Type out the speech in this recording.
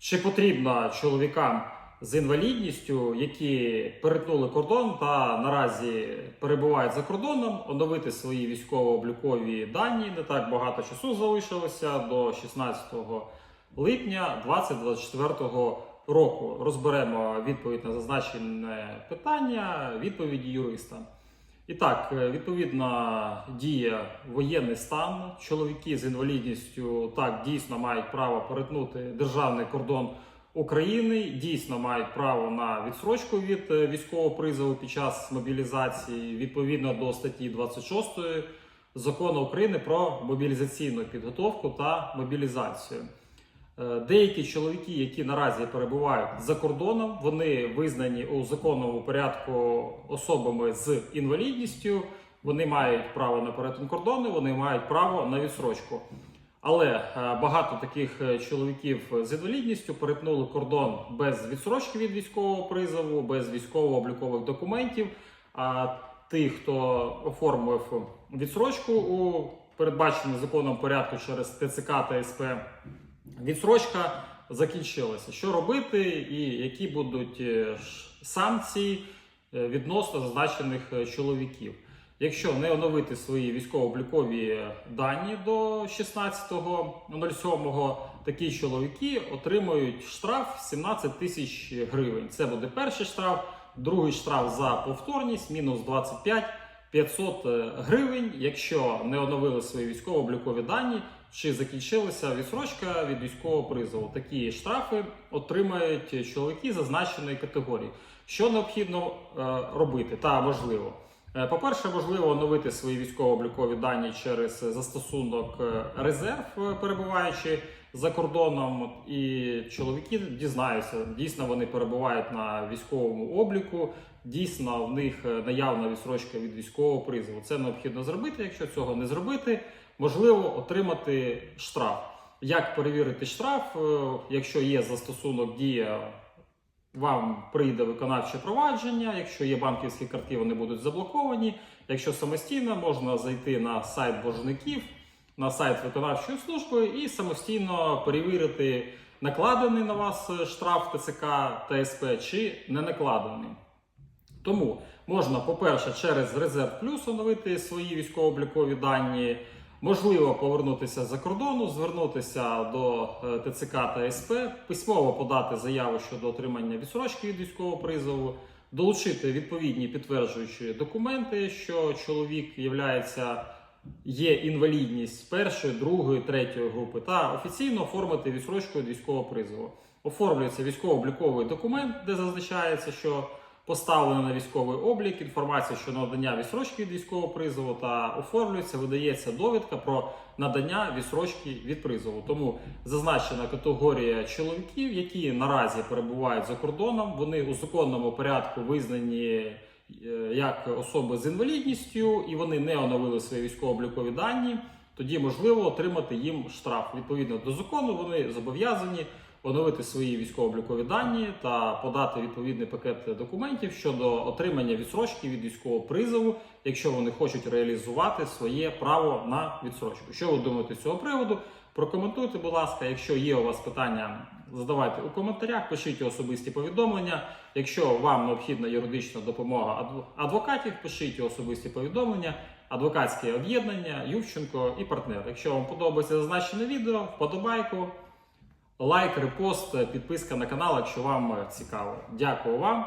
Чи потрібно чоловікам з інвалідністю, які перетнули кордон та наразі перебувають за кордоном, оновити свої військово-облікові дані? Не так багато часу залишилося до 16 липня 2024 року. Розберемо відповідь на зазначене питання, відповіді юриста. І так, е, відповідно, діє воєнний стан. Чоловіки з інвалідністю так дійсно мають право перетнути державний кордон України, дійсно мають право на відсрочку від е, військового призову під час мобілізації відповідно до статті 26 закону України про мобілізаційну підготовку та мобілізацію. Е, Деякі чоловіки, які наразі перебувають за кордоном, вони визнані у законному порядку особами з інвалідністю. Вони мають право на перетин кордону, вони мають право на відсрочку. Але е, багато таких е, чоловіків з інвалідністю перетнули кордон без відсрочки від військового призову, без військово-облікових документів. А тих, хто оформив відсрочку у передбаченому законом порядку через ТЦК та СП, відсрочка закінчилася. Що робити, і які будуть е, санкції е, відносно зазначених е, чоловіків? Якщо не оновити свої військово-облікові дані до 16.07, такі чоловіки отримують штраф 17 тисяч гривень. Це буде перший штраф, другий штраф за повторність, мінус 25 500 гривень, якщо не оновили свої військово-облікові дані чи закінчилася відсрочка від військового призову. Такі штрафи отримають чоловіки зазначеної категорії. Що необхідно е, робити та важливо. Е, По-перше, можливо оновити свої військово-облікові дані через застосунок е, резерв, перебуваючи за кордоном, і чоловіки дізнаються, дійсно вони перебувають на військовому обліку, дійсно в них е, наявна відсрочка від військового призову. Це необхідно зробити. Якщо цього не зробити, можливо отримати штраф. Як перевірити штраф, Е, якщо є застосунок дія вам прийде виконавче провадження. Якщо є банківські картки, вони будуть заблоковані. Якщо самостійно, можна зайти на сайт боржників, на сайт виконавчої служби і самостійно перевірити, накладений на вас штраф ТЦК та СП чи не накладений. Тому можна, по-перше, через Резерв Плюс оновити свої військово-облікові дані. Можливо повернутися за кордону, звернутися до е, ТЦК та СП, письмово подати заяву щодо отримання відсрочки від військового призову, долучити відповідні підтверджуючі документи, що чоловік являється, є інвалідність першої, другої, третьої групи, та офіційно оформити відсрочку від військового призову. Оформлюється військово-обліковий документ, де зазначається, що поставлено на військовий облік інформація щодо надання відсрочки від військового призову та оформлюється, видається довідка про надання відсрочки від призову. Тому зазначена категорія чоловіків, які наразі перебувають за кордоном, вони у законному порядку визнані як особи з інвалідністю, і вони не оновили свої військово-облікові дані. Тоді можливо отримати їм штраф. Відповідно до закону, вони зобов'язані оновити свої військово-облікові дані та подати відповідний пакет документів щодо отримання відсрочки від військового призову, якщо вони хочуть реалізувати своє право на відсрочку. Що ви думаєте з цього приводу? Прокоментуйте, будь ласка. Якщо є у вас питання, задавайте у коментарях, пишіть особисті повідомлення. Якщо вам необхідна юридична допомога адвокатів, пишіть особисті повідомлення. Адвокатське об'єднання, Ювченко і партнер. Якщо вам подобається зазначене відео, вподобайку, лайк, репост, підписка на канал, якщо вам цікаво. Дякую вам.